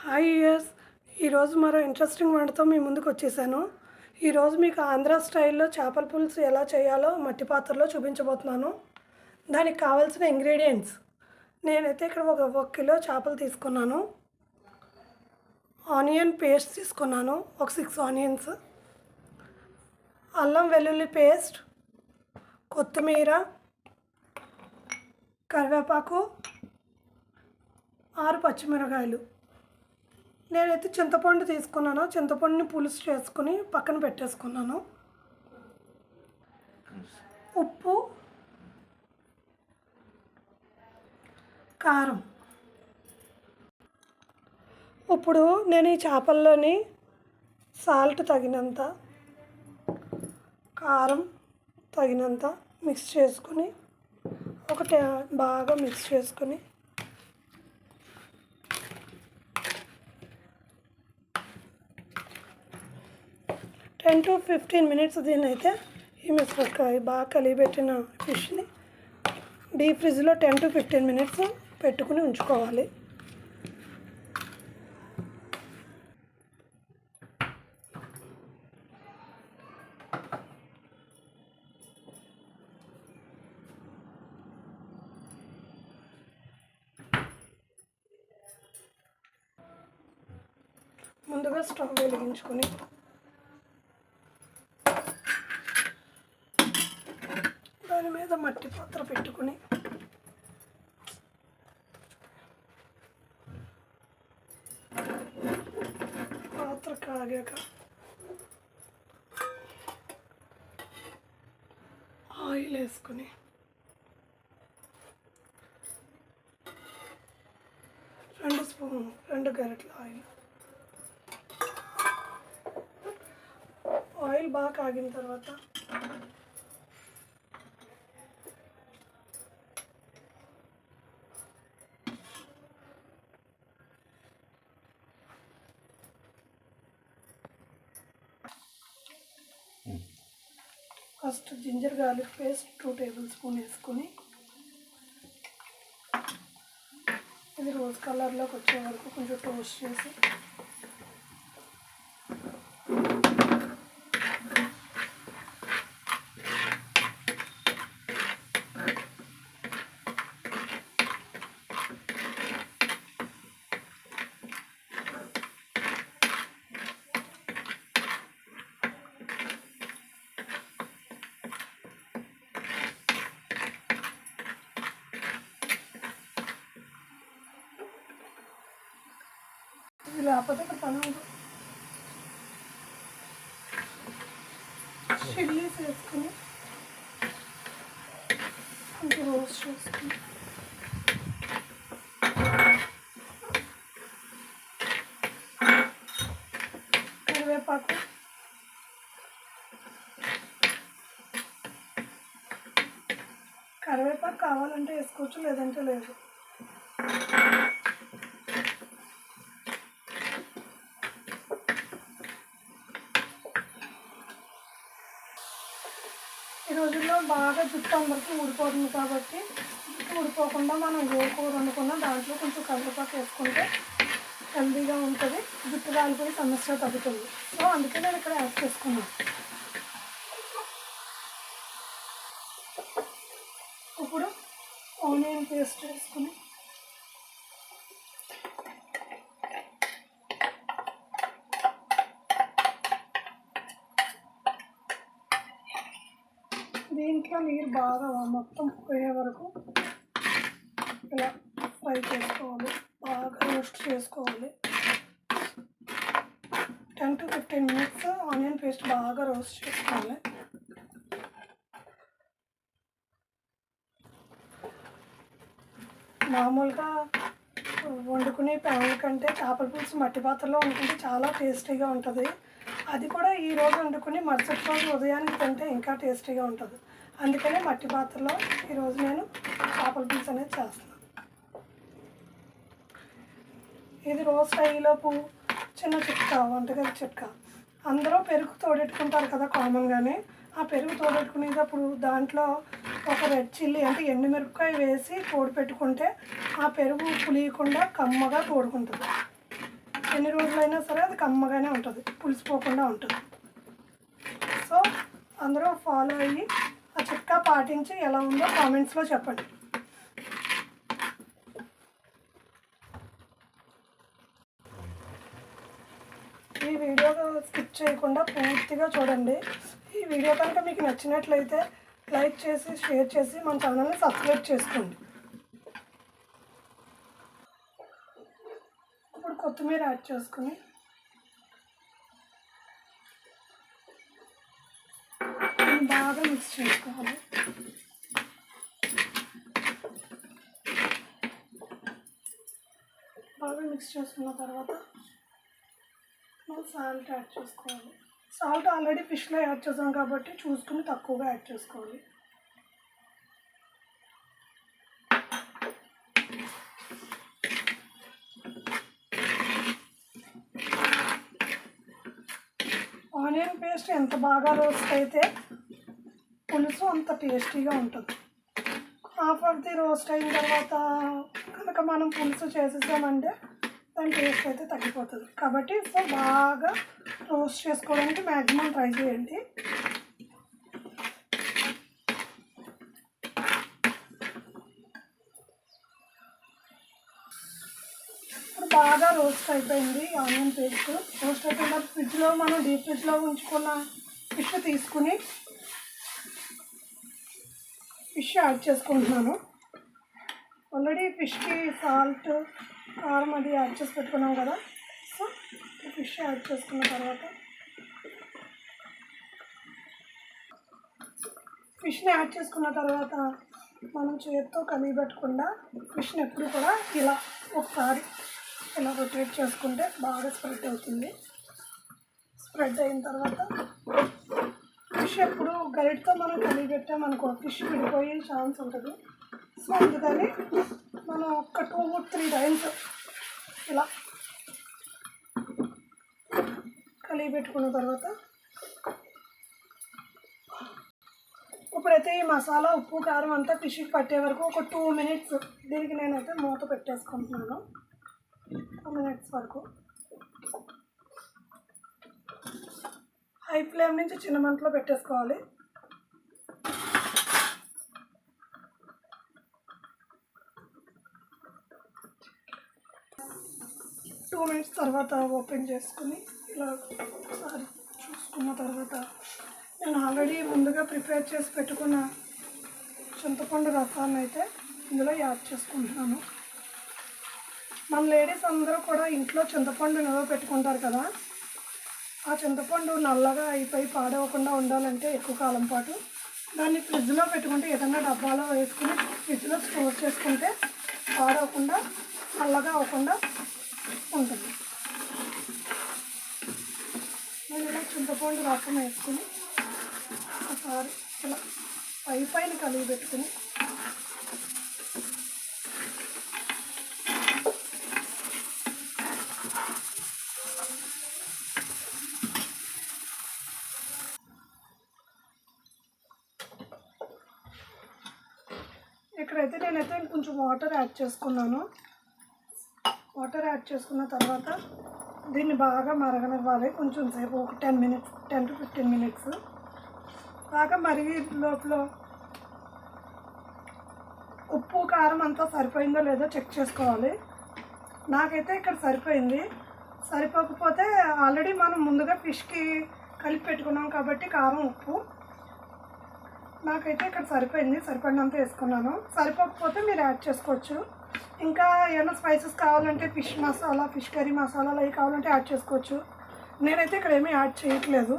Hi years ఈరోజు మరో interesting వంటతో మీ ముందుకు వచ్చేసాను. ఈరోజు మీకు ఆంధ్ర స్టైల్లో చేపల పులుసు ఎలా చేయాలో మట్టి పాత్రలో చూపించబోతున్నాను. దానికి కావాల్సిన ఇంగ్రీడియంట్స్ నేనైతే ఇక్కడ ఒక ఒక కిలో చేపలు తీసుకున్నాను. ఆనియన్ పేస్ట్ తీసుకున్నాను. ఒక సిక్స్ ఆనియన్స్ అల్లం వెల్లుల్లి పేస్ట్. కొత్తిమీర. కరివేపాకు. ఆరు పచ్చిమిరకాయలు. నేనైతే చింతపండు తీసుకున్నాను. చింతపండుని పులుసు చేసుకుని పక్కన పెట్టేసుకున్నాను. ఉప్పు కారం. ఇప్పుడు నేను ఈ చేపల్లోని సాల్ట్ తగినంత కారం తగినంత మిక్స్ చేసుకుని ఒకటి బాగా మిక్స్ చేసుకుని టెన్ టు ఫిఫ్టీన్ మినిట్స్ దీన్ని అయితే ఈ మిరపకాయ బాగా కలిపెట్టిన ఫిష్ని డీప్ ఫ్రిడ్జ్లో టెన్ టు ఫిఫ్టీన్ మినిట్స్ పెట్టుకుని ఉంచుకోవాలి. ముందుగా స్టవ్ వెలిగించుకొని దాని మీద మట్టి పాత్ర పెట్టుకుని. పాత్ర కాగాక ఆయిల్ వేసుకుని. రెండు స్పూన్ రెండు గరెట్ల ఆయిల్. ఆయిల్ బాగా కాగిన తర్వాత first ginger garlic paste two table spoon వేసుకొని ఇది రోజ్ కలర్లోకి వచ్చే వరకు కొంచెం టోస్ట్ చేసి కాకపోతే లేకపోతే ఇక్కడ పని చిల్లీస్ వేసుకుని కొంచెం రోస్ట్ చేసుకుని. కరివేపాకు. కరివేపాకు కావాలంటే వేసుకోవచ్చు లేదంటే లేదు. రోజుల్లో బాగా జుట్టు అందరికీ ఊడిపోతుంది కాబట్టి జుట్టు ఊడిపోకుండా మనం ఏ కూర వండుకున్నా దాంట్లో కొంచెం కరివేపాకు వేసుకుంటే హెల్దీగా ఉంటుంది. జుట్టు రాలిపోయి సమస్య తగ్గుతుంది. సో అందుకే నేను ఇక్కడ యాడ్ చేసుకున్నాను ఇప్పుడు ఆనియన్ పేస్ట్ వేసుకుని దీంట్లో నీరు బాగా మొత్తం పోయే వరకు ఇలా ఫ్రై చేసుకోవాలి బాగా రోస్ట్ చేసుకోవాలి. Ten to fifteen minutes onion paste బాగా రోస్ట్ చేసుకోవాలి. మామూలుగా వండుకునే ప్యాన్ల కంటే చేపల పులుసు మట్టి పాత్రలో వండుకుంటే చాలా టేస్టీగా ఉంటుంది. అది కూడా ఈ రోజు వండుకుని మరుసటి రోజు ఉదయానికి తింటే ఇంకా టేస్టీగా ఉంటుంది. అందుకనే మట్టి పాత్రలో ఈరోజు నేను చేపల పులుసు అనేది చేస్తున్నాను. ఇది రోస్ట్ అయ్యేలోపు చిన్న చిట్కా వంటగది చిట్కా. అందరూ పెరుగు తోడెట్టుకుంటారు కదా కామన్గానే. ఆ పెరుగు తోడెట్టుకునేటప్పుడు దాంట్లో ఒక రెడ్ చిల్లీ అంటే ఎండుమిరపకాయ వేసి తోడు పెట్టుకుంటే ఆ పెరుగు పులియకుండా కమ్మగా తోడుకుంటుంది. ఎన్ని రోజులైనా సరే అది కమ్మగానే ఉంటుంది. పులిసిపోకుండా ఉంటుంది. సో అందరూ ఫాలో అయ్యి ఆ చిట్కా పాటించి ఎలా ఉందో కామెంట్స్లో చెప్పండి. ఈ వీడియో స్కిప్ చేయకుండా పూర్తిగా చూడండి. ఈ వీడియో కనుక మీకు నచ్చినట్లయితే లైక్ చేసి షేర్ చేసి మన ఛానల్ని సబ్స్క్రైబ్ చేసుకోండి ఇప్పుడు కొత్తిమీర యాడ్ చేసుకుని బాగా మిక్స్ చేసుకోవాలి. బాగా మిక్స్ చేసుకున్న తర్వాత మనం సాల్ట్ యాడ్ చేసుకోవాలి. సాల్ట్ ఆల్రెడీ ఫిష్లో యాడ్ చేసాం కాబట్టి చూసుకుని తక్కువగా యాడ్ చేసుకోవాలి. ఆనియన్ పేస్ట్ ఎంత బాగా రోస్ట్ అయితే పులుసు అంత టేస్టీగా ఉంటుంది. హాఫ్ ఆఫ్ ది రోస్ట్ అయిన తర్వాత కనుక మనం పులుసు చేసేసామంటే దాని టేస్ట్ అయితే తగ్గిపోతుంది. కాబట్టి సో బాగా రోస్ట్ చేసుకోవడానికి మ్యాక్సిమం ట్రై చేయండి. బాగా రోస్ట్ అయిపోయింది ఆనియన్ పేస్ట్. రోస్ట్ అయిపోయిన ఫ్రిడ్జ్లో మనం డీప్ ఫ్రిడ్జ్లో ఉంచుకున్న ఫిష్ తీసుకుని ఫిష్ యాడ్ చేసుకుంటున్నాను. ఆల్రెడీ ఫిష్కి సాల్ట్ కారం అది యాడ్ చేసి పెట్టుకున్నాం కదా. సో ఫిష్ యాడ్ చేసుకున్న తర్వాత ఫిష్ని యాడ్ చేసుకున్న తర్వాత మనం చేతితో కలిపెట్టకుండా ఫిష్ని ఎప్పుడు కూడా ఇలా ఒకసారి ఇలా రొటేట్ చేసుకుంటే బాగా స్ప్రెడ్ అవుతుంది. స్ప్రెడ్ అయిన తర్వాత ఫిష్ ఎప్పుడు గరిటతో మనం కలిపెట్టామనుకో ఫిష్ విడిపోయే ఛాన్స్ ఉంటుంది. సో అందుకని మనం ఒక టూ త్రీ టైమ్స్ ఇలా కలిగి పెట్టుకున్న తర్వాత ఇప్పుడైతే ఈ మసాలా ఉప్పు కారం అంతా ఫిష్కి పట్టే వరకు ఒక టూ మినిట్స్ దీనికి నేనైతే మూత పెట్టేసుకుంటున్నాను. టూ మినిట్స్ వరకు హై ఫ్లేమ్ నుంచి చిన్న మంటలో పెట్టేసుకోవాలి. టూ మినిట్స్ తర్వాత ఓపెన్ చేసుకుని ఇలా ఒకసారి చూసుకున్న తర్వాత నేను ఆల్రెడీ ముందుగా ప్రిపేర్ చేసి పెట్టుకున్న చింతపండు రసాన్ని అయితే ఇందులో యాడ్ చేసుకుంటున్నాను. మన లేడీస్ అందరూ కూడా ఇంట్లో చింతపండు నిల్వ పెట్టుకుంటారు కదా ఆ చింతపండు నల్లగా అయిపోయి పాడవకుండా ఉండాలంటే ఎక్కువ కాలం పాటు దాన్ని ఫ్రిడ్జ్లో పెట్టుకుంటే ఏదైనా డబ్బాలో వేసుకుని ఫ్రిడ్జ్లో స్టోర్ చేసుకుంటే పాడవకుండా నల్లగా అవ్వకుండా ఉంటుంది. నేను ఇలా చింతపండు రసం వేసుకుని ఒకసారి ఇలా పై పైన కలిగి పెట్టుకుని ఇక్కడైతే నేనైతే కొంచెం వాటర్ యాడ్ చేసుకున్నాను. వాటర్ యాడ్ చేసుకున్న తర్వాత దీన్ని బాగా మరగనివ్వాలి. కొంచెం సేపు ఒక ten minutes ten to fifteen minutes. బాగా మరిగి లోపల ఉప్పు కారం అంతా సరిపోయిందో లేదో చెక్ చేసుకోవాలి. నాకైతే ఇక్కడ సరిపోయింది. సరిపోకపోతే ఆల్రెడీ మనం ముందుగా ఫిష్కి కలిపి పెట్టుకున్నాం కాబట్టి కారం ఉప్పు నాకైతే ఇక్కడ సరిపోయింది సరిపడినంత వేసుకున్నాను. సరిపోకపోతే మీరు యాడ్ చేసుకోవచ్చు. ఇంకా ఏమైనా స్పైసెస్ కావాలంటే ఫిష్ మసాలా ఫిష్ కర్రీ మసాలాలు అవి కావాలంటే యాడ్ చేసుకోవచ్చు. నేనైతే ఇక్కడ ఏమీ యాడ్ చేయట్లేదు.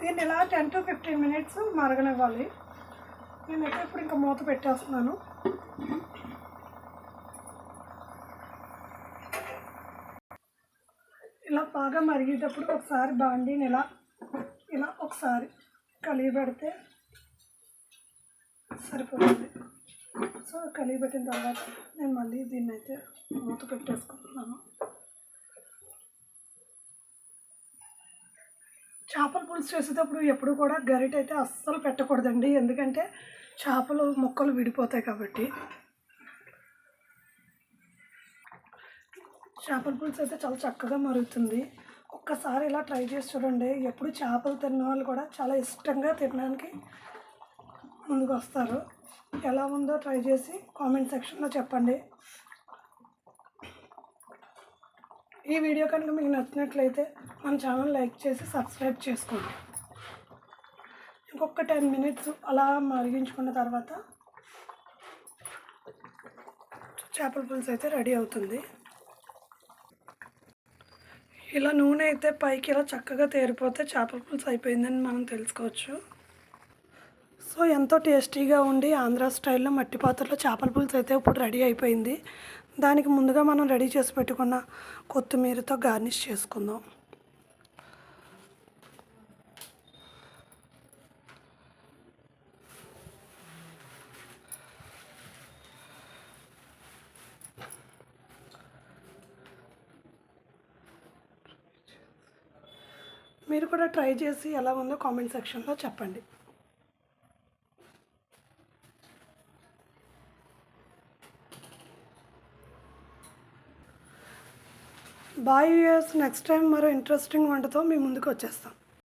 దీన్ని ఇలా టెన్ టు ఫిఫ్టీన్ మినిట్స్ మరగనివ్వాలి. నేనైతే ఇప్పుడు ఇంకా మూత పెట్టేస్తున్నాను. బాగా మరిగేటప్పుడు ఒకసారి బాండీని ఇలా ఇలా ఒకసారి కలిగి పెడితే సరిపోతుంది. సో కలిగి పెట్టిన తర్వాత నేను మళ్ళీ దీన్ని అయితే మూత పెట్టేసుకుంటున్నాను. చేపల పులుసు చేసేటప్పుడు ఎప్పుడు కూడా గరిట అయితే అస్సలు పెట్టకూడదండి. ఎందుకంటే చేపలు ముక్కలు విడిపోతాయి కాబట్టి. చేపల పులుసు అయితే చాలా చక్కగా మరుగుతుంది. ఒక్కసారి ఇలా ట్రై చేసి చూడండి. ఎప్పుడు చేపలు తిన్న వాళ్ళు కూడా చాలా ఇష్టంగా తినడానికి ముందుకు వస్తారు. ఎలా ఉందో ట్రై చేసి కామెంట్ సెక్షన్లో చెప్పండి. ఈ వీడియో కనుక మీకు నచ్చినట్లయితే మన ఛానల్ లైక్ చేసి సబ్స్క్రైబ్ చేసుకోండి. ఇంకొక టెన్ మినిట్స్ అలా మరిగించుకున్న తర్వాత చేపల పులుసు అయితే రెడీ అవుతుంది. ఇలా నూనె అయితే పైకి ఇలా చక్కగా తేరిపోతే చేపల పులుసు అయిపోయిందని మనం తెలుసుకోవచ్చు. సో ఎంతో టేస్టీగా ఉండి ఆంధ్ర స్టైల్లో మట్టి పాత్రలో చేపల పులుసు అయితే ఇప్పుడు రెడీ అయిపోయింది. దానికి ముందుగా మనం రెడీ చేసి పెట్టుకున్న కొత్తిమీరతో గార్నిష్ చేసుకుందాం. మీరు కూడా ట్రై చేసి ఎలా ఉందో కామెంట్ సెక్షన్లో చెప్పండి. బాయ్ ఇయర్స్ నెక్స్ట్ టైం మరో ఇంట్రెస్టింగ్ వంటతో మీ ముందుకు వచ్చేస్తాం.